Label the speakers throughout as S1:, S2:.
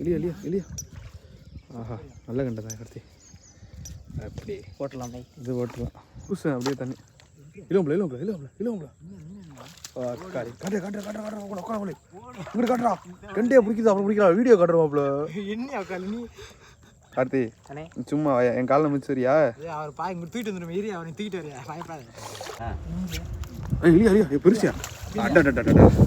S1: இல்லையா இல்லையா இல்லையா ஆஹா நல்ல கண்டதான் கார்த்தி. அப்படி.
S2: போட்டலாம் பை
S1: இது ஓட்டலாம் புதுசு அப்படியே தண்ணி. இளம்பல இளம்பல இளம்பல இளம்பல காரி. காட்டு காட்டு காட்டு காட்டு உட்கார உட்கார இப்படி காட்டுறா. கண்டே பிடிக்குது அப்புறம் பிடிக்கலாம் வீடியோ காட்டுறோம்ல
S2: என்ன நீ?
S1: கார்த்தி சும்மா என் காலில்
S2: ஏய், அவர் பாய் இங்கே தூக்கிட்டு வந்துடும் ஏறி அவனை தூக்கிட்டு வரையா? பயப்படாத.
S1: இல்லையா இல்லையா பெருசியா? அட்டா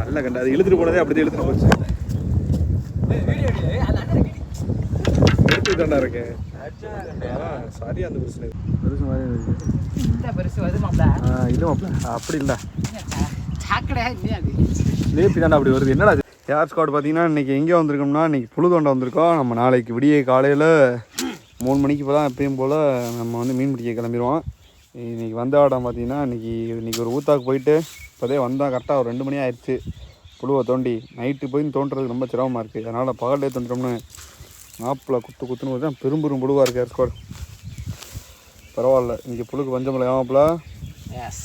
S1: நல்ல கண்டா. அது இழுத்துட்டு போனதே அப்படியே இழுத்துட்டு போச்சு. அப்படி இல்லை லேப்பி தாண்டா அப்படி வருது. என்னடா இது? ஏர் ஸ்குவாட் பார்த்தீங்கன்னா இன்னைக்கு எங்கே வந்திருக்கோம்னா இன்னைக்கு புழு தோண்ட வந்திருக்கோம். நம்ம நாளைக்கு விடிய காலையில் மூணு மணிக்கு போல் எப்பயும் போல் நம்ம வந்து மீன் பிடிக்க கிளம்பிடுவோம். இன்னைக்கு வந்த ஆடம் பார்த்தீங்கன்னா இன்னைக்கு இன்னைக்கு ஒரு ஊத்தாக்கு போயிட்டு இப்போதே வந்தால் கரெக்டாக ஒரு ரெண்டு மணி ஆயிடுச்சு. புழுவை தோண்டி நைட்டு போய் தோண்டுறதுக்கு ரொம்ப சிரமமாக இருக்குது அதனால் பகல்லே தோண்டுறோம்னு மாப்பிள்ள குத்து குத்துன்னு வருது பெரும் பெரும் புழுவாக இருக்குது ஏர் ஸ்குவாட் பரவாயில்ல. இன்னைக்கு புழுக்கு பஞ்சமில்லை ஏமாப்பிள்ள
S2: எஸ்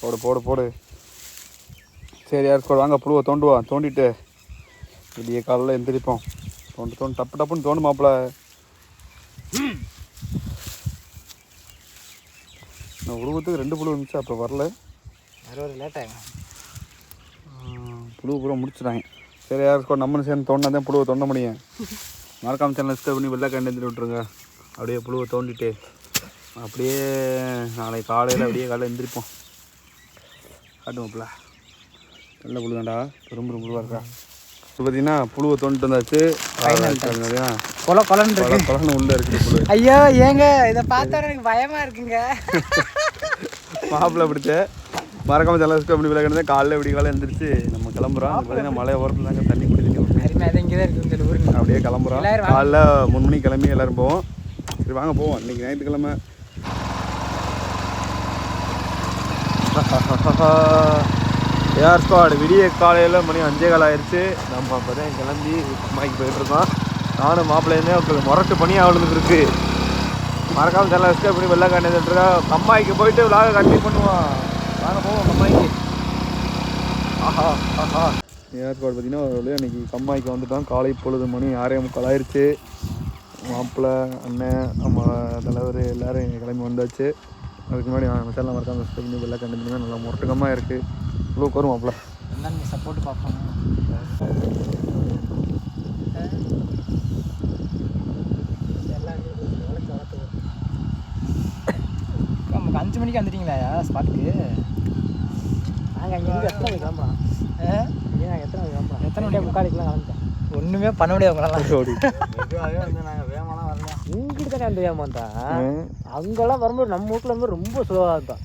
S1: போடு போடு போடு. சரி யார் கூட வாங்க புழுவை தோண்டுவோம் தோண்டிட்டு விடிய காலையில் எந்திரிப்போம். தோண்டு தோண்டு டப்பு டப்புன்னு தோண்டு மாப்பிள நான் உருவத்துக்கு ரெண்டு புழு இருந்துச்சு அப்போ வரல.
S2: அறுபது லேட் ஆகும்
S1: புழு பூரா முடிச்சிட்டாங்க. சரி யார் கூட நம்மளும் சேர்ந்து தோண்டினா தான் புழுவை தோண்ட முடியும். மறக்காம சேனல் சப்ஸ்கிரைப் பண்ணி வெள்ளை கண்டு விட்டுருங்க. அப்படியே புழுவை தோண்டிட்டு அப்படியே நாளைக்கு காலையில் அப்படியே காலையில் எந்திரிப்போம். காட்டுவோம்ல நல்ல புழு தான்டா. பெரும் பெரும் புழுவாக இருக்கா. இப்போ பார்த்தீங்கன்னா புழுவை தோண்டிட்டு வந்தாச்சு.
S2: கொல கொலன்னு இருக்கு.
S1: குழந்தை உள்ளே இருக்குது புழு.
S2: ஐயோ ஏங்க இதை பார்த்தா எனக்கு பயமா இருக்குங்க.
S1: மாப்பிள்ளை பிடிச்ச. மறக்காம சப்ஸ்கிரைப் பண்ணி விளையாடுறது காலையில் விடிய காலையில் எந்திரிச்சு நம்ம கிளம்புறோம். பார்த்தீங்கன்னா மழை ஓரத்தில் தாங்க தண்ணி குடி தண்ணி அப்படியே கிளம்புறோம். காலைல மூணு மணிக்கு கிளம்பி எல்லாரும் போவோம். சரி வாங்க போவோம். இன்னைக்கு ஞாயிற்றுக்கிழமை. ஏஆர் ஸ்குவாட் விடிய காலையில் மணி அஞ்சே கால் ஆயிடுச்சு நம்ம அப்போ தான் கிளம்பி அம்மாய்க்கு போயிட்டுருக்கோம் நானும் மாப்பிள்ளையுமே முரட்டு பணியாக விழுந்துருக்கு மறக்காம சேனல் சப்ஸ்கிரைப் பண்ணி வெள்ளை காண்டிருக்கா அம்மாய்க்கு போயிட்டு விலாக கண்டினியூ பண்ணுவோம். வாங்க போவோம் அம்மாய்க்கு ஆஹா ஆஹா. ஏற்பாடு பார்த்தீங்கன்னா ஒரு இன்னைக்கு கம்மாய்க்கு வந்துட்டோம். காலை பொழுது மணி ஆறே முக்கால் ஆயிடுச்சு மாப்பிள்ளை அண்ணன் நம்ம தலைவர் எல்லாரும் இங்கே கிளம்பி வந்தாச்சு. அதுக்கு முன்னாடி நம்ம சேனல் மறக்காம சப்ஸ்கிரைப் பண்ணி வெள்ளை கண்டிப்பாக நல்லா முரட்டுக்கமாக இருக்குது இவ்வளோ வரும் மாப்பிள்ளை.
S2: நீங்கள் சப்போர்ட் பார்ப்போம் நமக்கு அஞ்சு மணிக்கு வந்துட்டீங்களா ஸ்பாட்டுக்கு நாங்கள் அங்கே இருந்து எத்தனை கிளம்பலாம் நாங்கள் எத்தனை கிளம்பலாம் எத்தனை மணிக்கு முக்காலுக்குலாம் கிளம்பிட்டேன் ஒன்றுமே பண்ண முடியாது உங்களால்.
S1: ஓடி
S2: மெதுவாகவே வந்து நாங்கள் இங்கிட்டு தானே அந்த வேகமாக தான் அங்கெல்லாம் வரும்போது நம்ம வீட்டில் வந்து ரொம்ப ஸ்லோவாக இருக்கும்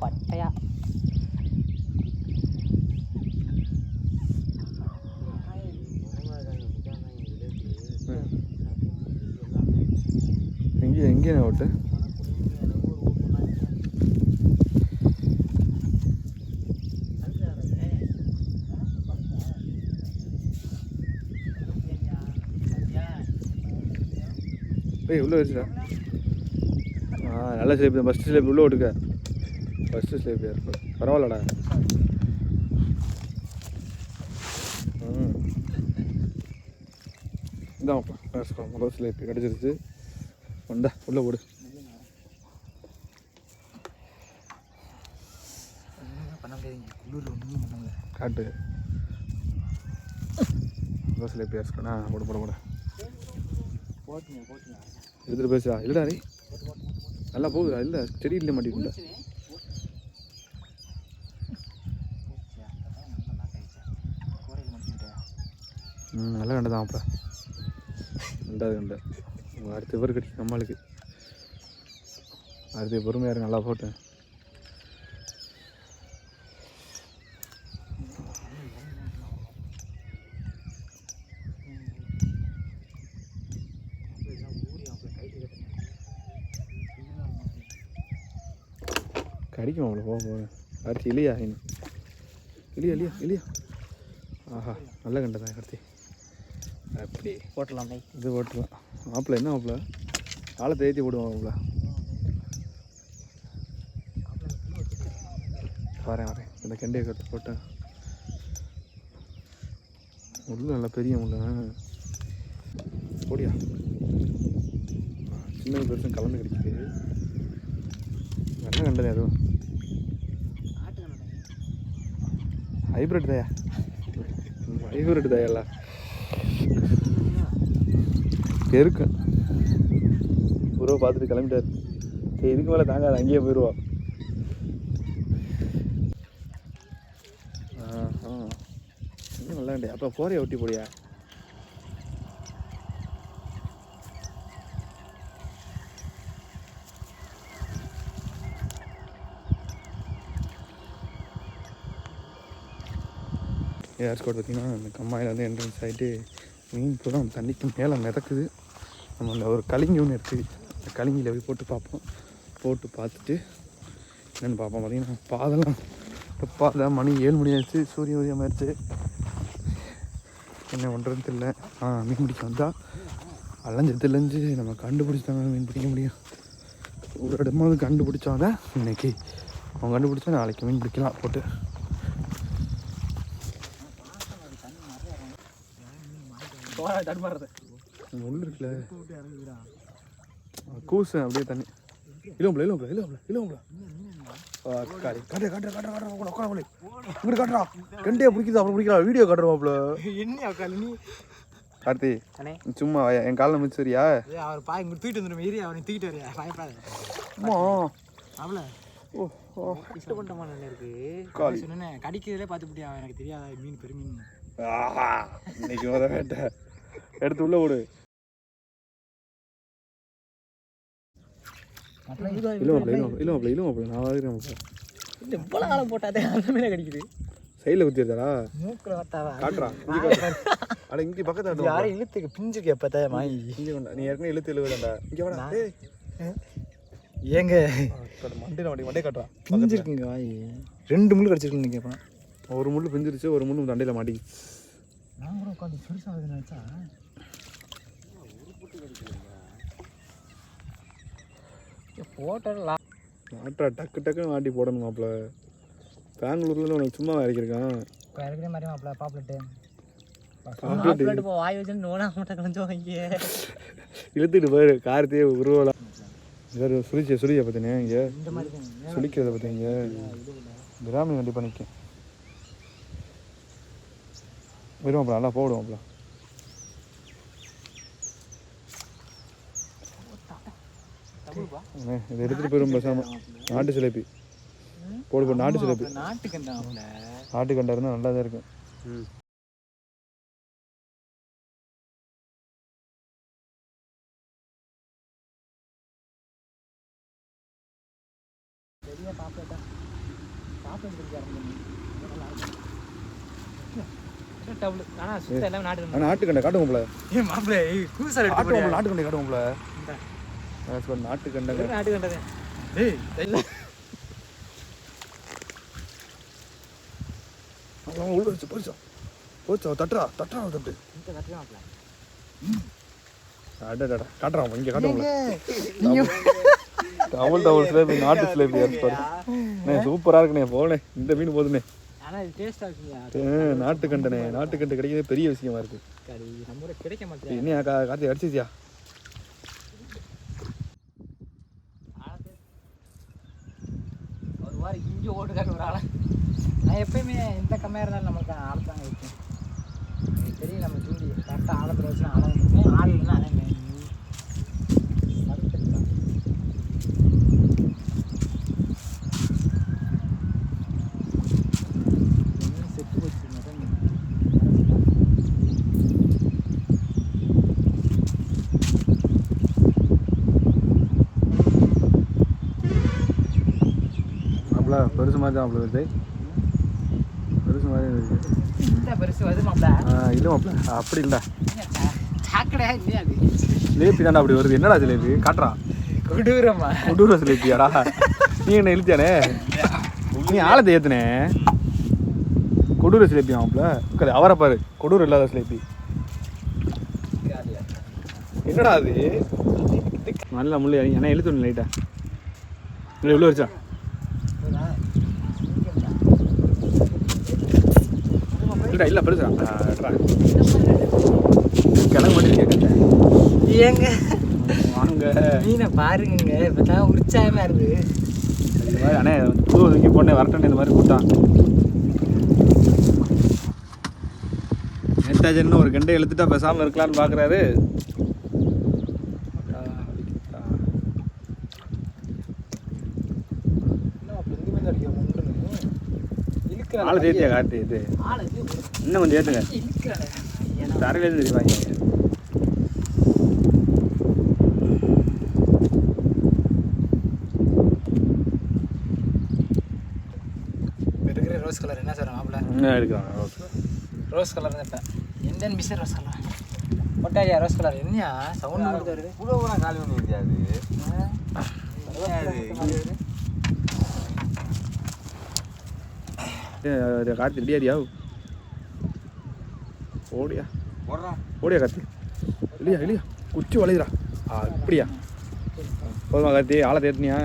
S2: பட்டையா
S1: ரோட்டு. எங்கே ஏய் உள்ளே வச்சுடா. ஆ நல்ல ஸ்லேப். தான் ஃபஸ்ட்டு ஸ்லேப் உள்ளே ஓட்டுக்க. ஃபஸ்ட்டு ஸ்லேப் ஏற்படும் பரவாயில்லடா. ம். இந்தாப்பா முதல் ஸ்லேப் கிடச்சிருச்சு. வந்தா உள்ளே போடு காட்டு. தோசையில் எப்படி ஏற்கனா போட போட போட. எடுத்துகிட்டு பேசுடா இல்லைடா ரே நல்லா போகுதுடா இல்லை செடி இல்லை மாட்டிக்கிட்டா ம் நல்லா கண்டதான் அப்புறம் ரெண்டாவது கண்டை அடுத்த பேர் கிடைக்கும் நம்மளுக்கு. அடுத்த பொறுமையாக நல்லா போட்டேன் கடிக்கும் அவ்வளோ போக போக அடுத்து இல்லையா? இன்னும் இல்லையா இல்லையா இல்லையா? ஆஹா நல்ல கண்டதான் அடுத்து அப்படி
S2: போட்டலாம் பை
S1: இது ஓட்டலாம் மாப்பிள்ள என்ன மாப்பிள்ள? காலத்தை ஏற்றி போடுவோம் மாப்பிள்ள. வரேன் வரேன். இந்த கெண்டையை கட்டு போட்டேன். முள்ளு நல்லா பெரிய முள்ளு போடியா? சின்ன பெருசும் கலந்து கிடைக்குது என்ன கண்டது அதுவும். ஹைப்ரிட் தயா? ஹைப்ரிட் தயால இருக்கு. உருவ பார்த்துட்டு கிளம்பிட்டார். சரி இதுக்கு மேலே தாங்காது அங்கேயே போயிடுவா ஆ இன்னும் நல்லா அப்போ போறியா ஒட்டி போடியா ஏர்ஸ்கோட் பார்த்தீங்கன்னா அந்த கம்மாயில் வந்து என்ட்ரன்ஸ் ஆகிட்டு மீன் பூரா தண்ணிக்கு மேலே மிதக்குது. நம்ம அந்த ஒரு கலிங்கி ஒன்று இருக்குது அந்த கலிங்கியில் போய் போட்டு பார்ப்போம். போட்டு பார்த்துட்டு என்னென்னு பார்ப்போம். பார்த்தீங்கன்னா பாதெல்லாம் இப்போ பாதை மணி ஏழு மணி ஆயிடுச்சு. சூரிய உதயம் ஆயிடுச்சு. என்ன பண்ணுறதுன்னு தெரியல. ஆ மீன் பிடிக்க வந்தால் அலைஞ்சு தெளிஞ்சு நம்ம கண்டுபிடிச்சாங்க. மீன் பிடிக்க முடியும். ஒரு இடமாவது கண்டுபிடிச்சாதான் இன்னைக்கு அவன் கண்டுபிடிச்சா நாளைக்கு மீன் பிடிக்கலாம் போட்டு.
S2: தடுமாறுறது.
S1: முள் இருக்குல்ல. கூசு அப்படியே தண்ணி. இளம்பல இளம்பல இளம்பல இளம்பல காட்டு காட்டு காட்டு காட்டு காட்டு உட்கார இங்கிட்டு காட்டுறா. கெண்டையை பிடிக்குது அப்புறம் பிடிக்கலாம் வீடியோ காட்டுறோம்ல
S2: என்ன நீ?
S1: கார்த்தி சும்மா என் காலில் மிச்சரியா
S2: ஏய், அவர் பாய் இங்கே தூக்கிட்டு வந்துடும் மீறி அவனை தூக்கிட்டு வரையா? பயப்படாத.
S1: அம்மா
S2: அவள.
S1: ஓ ஓ.
S2: இஷ்டப்பட்டமா நல்லா இருக்கு.
S1: காளி.
S2: சொன்னேன் கடிக்கிறதே பார்த்து பிடியா எனக்கு தெரியாதா மீன் பெருமீன்?
S1: ஆஹா, இன்னைக்கு வர வேட்டை. எடுத்து உள்ள விடு இளம்பல நான் வாங்குறேன்
S2: இந்த இவ்வளோ காலம் போட்டாதே அந்த மீனை கடிக்குது.
S1: சைடில் குத்திருந்தாரா
S2: மூக்கில் வட்டாவா?
S1: காட்டுறா இங்கே காட்டு அட இங்கே பக்கத்தில்
S2: யாரும் இழுத்துக்கு பிஞ்சுக்கு எப்போ மாய்
S1: இங்கே வேண்டா நீ ஏற்கனவே இழுத்து இழுவேண்டா இங்கே வேணா
S2: ஏங்க.
S1: மண்டையில் வண்டி மண்டே காட்டுறா.
S2: பிஞ்சிருக்குங்க வாய். ரெண்டு முள்ளு கடிச்சிருக்குன்னு கேட்பேன்
S1: ஒரு முள்ளு பிஞ்சிருச்சு ஒரு முள்ளு தண்டையில் மாட்டி
S2: நான் கூட உட்காந்து பெருசாக நினச்சா போட்டலாம்
S1: மாட்டா டக்கு டக்குன்னு மாட்டி போடணும் மாப்பிள்ள பெங்களூர்ல உனக்கு சும்மா இறக்கிருக்கான்
S2: இப்போ இருக்கிற மாதிரி மாப்பிள்ள பாப்புலெட்டு.
S1: Pamphlet.
S2: பாப்புலெட் இப்போ வாய் வச்சு நோனா மட்டும் கொஞ்சம் இங்கே
S1: இழுத்துட்டு போயிரு காரத்தையே உருவலாம் வேறு சுழிச்ச சுழிய பார்த்தீங்க இங்கே. சுழிக்கிறத பார்த்தீங்க கிராமி வண்டி பண்ணிக்க. வருவாப்ல நல்லா போடுவாப்ல
S2: தமிழ்ப்பா
S1: அண்ணே, இதை எடுத்துகிட்டு போயிடும் பேசாம நாட்டு சிலேபி போடு போடு நாட்டு சிலேபி நாட்டு கண்டா இருந்தால் நல்லா தான் இருக்கும்.
S2: பெரிய பாப்புலெட்டா பாப்புலெட் பிடிக்க டபுள் ஆனால் சுத்த எல்லாமே நாட்டு
S1: ஆனால் நாட்டு கண்டை காட்டுவோம்ல
S2: ஏய் மாப்பிள்ள கூசால்
S1: காட்டுவோம்ல. நாட்டு கண்டை காட்டுவோம்ல
S2: இந்த.
S1: நாட்டு கண்டை
S2: நாட்டு கண்டதே ஏய்
S1: அவன் உள்ள வச்சு போச்சா. போச்சா தட்டுறா தட்டுறா தட்டு. அடடா காட்டுறான் இங்கே காட்டுவோம்ல தமிழ் தமிழ் சிலேபி நாட்டு பாரு. அண்ணே சூப்பராக இருக்குண்ணே போனே இந்த மீன் போதுண்ணே.
S2: ஆனால் இது டேஸ்ட்டாக இருக்குங்க
S1: ஏ, நாட்டு கண்டனே நாட்டு கண்டு கிடைக்கிறதே பெரிய விஷயமா இருக்கு.
S2: கறி நம்ம ஊரில் கிடைக்க மாட்டேங்குது.
S1: என்னையா கா காத்தி அடிச்சிச்சியா
S2: ஒரு வாரம் இங்கே ஓடுக்காரு ஒரு ஆளை நான் எப்பயுமே எந்த கம்மியாக இருந்தாலும் நம்மளுக்கு ஆழத்தாங்க இருக்கும். எனக்கு தெரியும் நம்ம தூண்டி கரெக்டாக ஆழத்தில் வச்சு ஆழம் ஆள் இல்லைன்னா அதே
S1: பெருசு மாதிரி தான் அவ்வளோ வருது பெருசு மாதிரி இருக்கு
S2: இந்த பெருசு வருது மாப்பிள்ள
S1: ஆ இல்லை மாப்பிள. அப்படி இல்லை
S2: சாக்கடையா இல்லையா அது?
S1: ஜிலேபி தாண்டா அப்படி வருது. என்னடா ஜிலேபி காட்டுறா.
S2: கொடூரமா?
S1: கொடூர ஜிலேபியாடா நீ என்ன இழுத்தியானே? நீ ஆழத்தை ஏத்துனே. கொடூர ஜிலேபி மாப்பிள? அவரை பாரு. கொடூர இல்லாத ஜிலேபி என்னடா அது? நல்லா முள்ளு ஏன்னா இழுத்து லைட்டா. இல்லை இவ்வளோ வச்சா இல்லடா இல்லை பெருசா. கிளம்ப
S2: ஏங்க.
S1: வாங்க.
S2: மீனை பாருங்க இப்போ தான் உற்சாகமாக இருக்குது
S1: இந்த மாதிரி அண்ணே பூ தூக்கி போனே வரட்டும் இந்த மாதிரி கூட்டான் நேதாஜன்னு ஒரு கெண்டை இழுத்துட்டா பேசாமல் இருக்கலாம்னு பார்க்குறாரு ஆளை தேத்தியா காட்டு இது. இன்னும் கொஞ்சம் ஏற்றுங்க தரையிலேருந்து தெரிவாங்க
S2: இருக்கிற ரோஸ் கலர் என்ன சார் மாப்பிள்ள?
S1: இன்னும் எடுக்கிறாங்க ஓகே
S2: ரோஸ் கலர் தான் இப்போ. இந்தியன் மிஸ்டர் ரோஸ் கலர் போட்டாயா ரோஸ் கலர் என்னையா? சவுண்ட்
S3: கூட காலி பண்ணி இருக்காது
S1: கார்த்தி ரெடியாரியா ஓடியா? ஓடியா கார்த்தி இல்லையா இல்லையா? குச்சி வளையுறா. ஆ இப்படியா போதுமா கார்த்தி ஆளை தேத்தினியா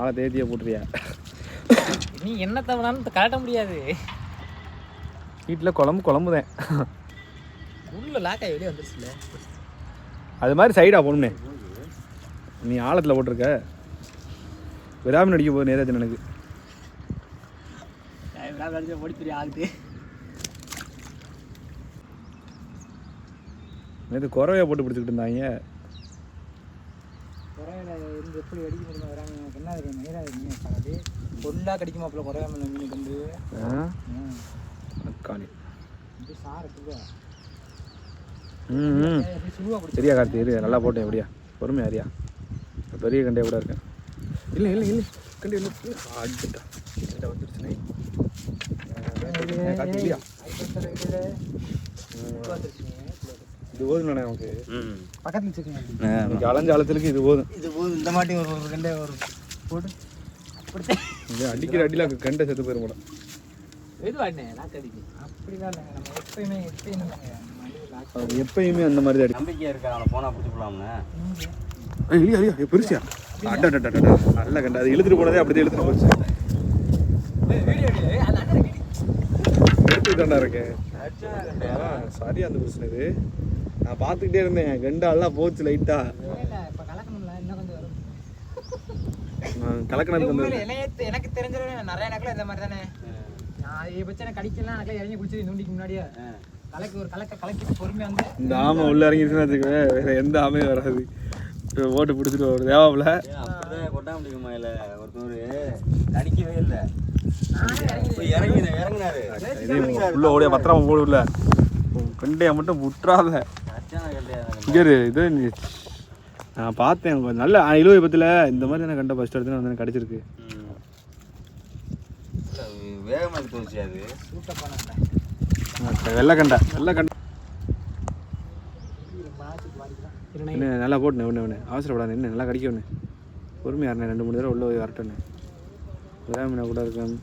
S1: ஆளை தேத்தியா போட்டுறியா
S2: நீ என்ன தவறான்னு காட்ட முடியாது.
S1: வீட்டில் குழம்பு குழம்பு தான்
S2: உள்ள லாக்காய் வெளியே வந்துருச்சுல.
S1: அது மாதிரி சைடா போகணும்னே. நீ ஆழத்தில் போட்டிருக்க. விராமன் அடிக்க போகுது நேராஜன் எனக்கு.
S2: ஓடி பெரிய ஆகுது.
S1: நேற்று குறவையாக போட்டு பிடிச்சிக்கிட்டு இருந்தாங்க.
S2: குறையில இருந்து எப்படி வெடிக்க முடியுமா வராங்க என்ன தெரியும். நேராக மீன் சாராது பொல்லா கடிக்குமா அப்பல குறையாம மீன் கொண்டு இது சார் எடுத்துக்கோ
S1: ம் சரியா கார்த்தி இரு நல்லா போட்டேன் எப்படியா? பொறுமையா அறியா? பெரிய கண்டையா கூட இருக்கேன். இல்லை இல்லை இல்லை. கண்டி இல்லை அடிச்சுட்டா கண்டை வந்துருச்சுனே. இது போதும் நமக்கு.
S2: பக்கத்தில்
S1: அலைஞ்ச அலத்திலுக்கு இது போதும்.
S2: இது போதும். இந்த மாட்டி ஒரு ஒரு ரெண்டே ஒரு போட்டு
S1: அடிக்கிற அடியில் கண்டை செத்து போயிடும் கூட
S2: எப்பயுமே
S1: அந்த மாதிரி தான் அடி
S3: நம்பிக்கையா இருக்கா? அவனை போனா பிடிச்சி போலாம்னு.
S1: ஏய், இல்லையா இல்லையா? பெருசியா அட அட, அட, அட. நல்ல கண்டை. அது இழுத்துட்டு போனதே அப்படியே இழுத்துட்டு போச்சு
S2: வீடியோ எடுக்கல அந்த அண்ணன் வீடியோ
S1: எடுத்துக்கிட்டாண்டா இருக்கேன். ஆ, சரியா அந்த பிரச்சனை இது. நான் பார்த்துக்கிட்டே இருந்தேன். கண்டு எல்லாம் போச்சு லைட்டா. கலக்கணத்துக்கு
S2: எனக்கு எனக்கு தெரிஞ்சது நிறைய நக்கல இந்த மாதிரி தானே. நான் இதை பற்றி எனக்கு கடிக்கலாம் நக்கல இறங்கி குடிச்சு நூண்டிக்கு முன்னாடியே. கலக்கி ஒரு கலக்க கலக்கி பொறுமையாக வந்து
S1: இந்த ஆமை உள்ள இறங்கிடுச்சுன்னா வச்சுக்கவே வேற எந்த ஆமையும் வராது. ஓட்டு பிடிச்சிட்டு ஒரு தேவாவில்
S3: அப்படிதான் கொட்டா முடியுமா இல்ல ஒருத்தர் நடிக்கவே இல்லை. போய் இறங்கி இறங்கினாரு.
S1: இது உள்ள ஓடிய பத்திரமா போடுல கண்டையை மட்டும் விட்டுறாத இங்கே இது நான் பார்த்தேன் கொஞ்சம் நல்ல இழுவை பத்தில் இந்த மாதிரி எனக்கு கண்ட ஃபஸ்ட் எடுத்து வந்து கிடச்சிருக்கு.
S3: வேகமா எடுத்து வச்சு அது
S1: வெள்ளை கண்டை வெள்ளை கண்டை. என்ன நல்லா போட்டுனே ஒன்று ஒன்று அவசரப்படாது என்ன நல்லா கடிக்க ஒன்று பொறுமையாக இருந்தேன் ரெண்டு மூணு தடவை உள்ள போய் வரட்டேன்னு விரா மீனை கூட இருக்கேன்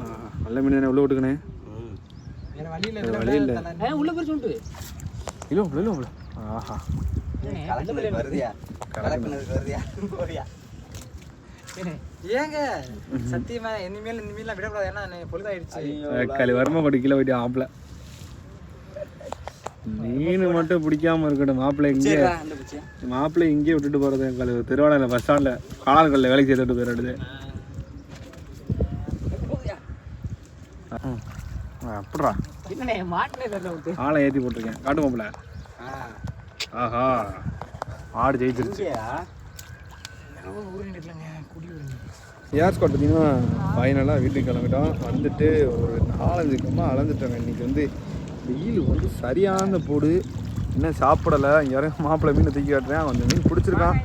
S1: ஆ நல்ல மீன் தானே உள்ள விட்டுக்கணே
S2: வேற வழியில்
S1: வேற வழி இல்ல.
S2: உள்ள போய் சொல்லிட்டு
S1: இல்லை உள்ள இல்லை உள்ள. ஆஹா.
S2: ஏங்க? சத்தியமா இனிமேல் இனிமேல் விடக்கூடாது. ஏன்னா நான் பொழுதாயிடுச்சு.
S1: வருமா பட்டு கீழே போயிட்டு ஆப்பில் மீன் மட்டும் பிடிக்காம இருக்கட்டும். மாப்பிள்ளை இங்கே மாப்பிள்ளை இங்கேயே விட்டுட்டு போகிறது என் கழு திருவாளையில் பஸ் ஸ்டாண்டில் காலான்கல்ல வேலைக்கு சேர்த்துட்டு போயிடுறது. அப்படிடா ஆளை ஏற்றி போட்டிருக்கேன். காட்டு மாப்பிள்ள. ஆஹா. ஆடு ஜெயிச்சிருச்சு. ஏர் ஸ்குவாட் பார்த்தீங்கன்னா ஃபைனலாக வீட்டுக்கு கிளம்பிட்டோம். வந்துட்டு ஒரு நாலஞ்சு கம்மா அளந்துட்டோங்க இன்றைக்கி வந்து வெயில் வந்து சரியான போடு. இன்னும் சாப்பிடலை. இங்கே வரையும் மாப்பிள்ளை மீன் தூக்கி காட்டுறேன். கொஞ்சம் மீன் பிடிச்சிருக்கான்.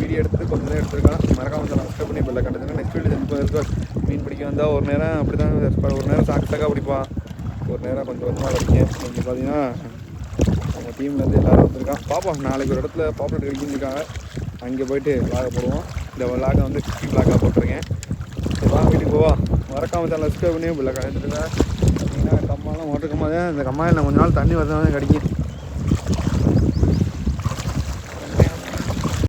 S1: வீடியோ எடுத்து கொஞ்சம் நேரம் எடுத்திருக்கான். மறக்காம வந்து சப்ஸ்கிரைப் பண்ணி பெல்ல கட்டுறதுங்க நெக்ஸ்ட் வீடியோ இப்போ மீன் பிடிக்க வந்தால் ஒரு நேரம் அப்படி தான் ஒரு நேரம் சாக்கு சாக்காக பிடிப்பான். ஒரு நேரம் கொஞ்சம் கொஞ்சமாக கிடைக்கும் இங்கே பார்த்தீங்கன்னா நம்ம டீம்லேருந்து எல்லாரும் வந்திருக்கான் பார்ப்போம் நாளைக்கு ஒரு இடத்துல பாப்புலேட் கிடைக்கிருக்காங்க அங்கே போயிட்டு விளாக போடுவோம். இந்த விளாக வந்து குக்கிங் போட்டிருக்கேன். வாங்கிட்டு வாங்க வீட்டுக்கு போவா. மறக்காம சேனல் சப்ஸ்கிரைப் பண்ணி பிள்ளை கழிச்சிருங்க கம்மாலாம் மோட்டர் கம்மா தான் இந்த கம்மாயில் கொஞ்ச நாள் தண்ணி வரதான் கிடைக்கும்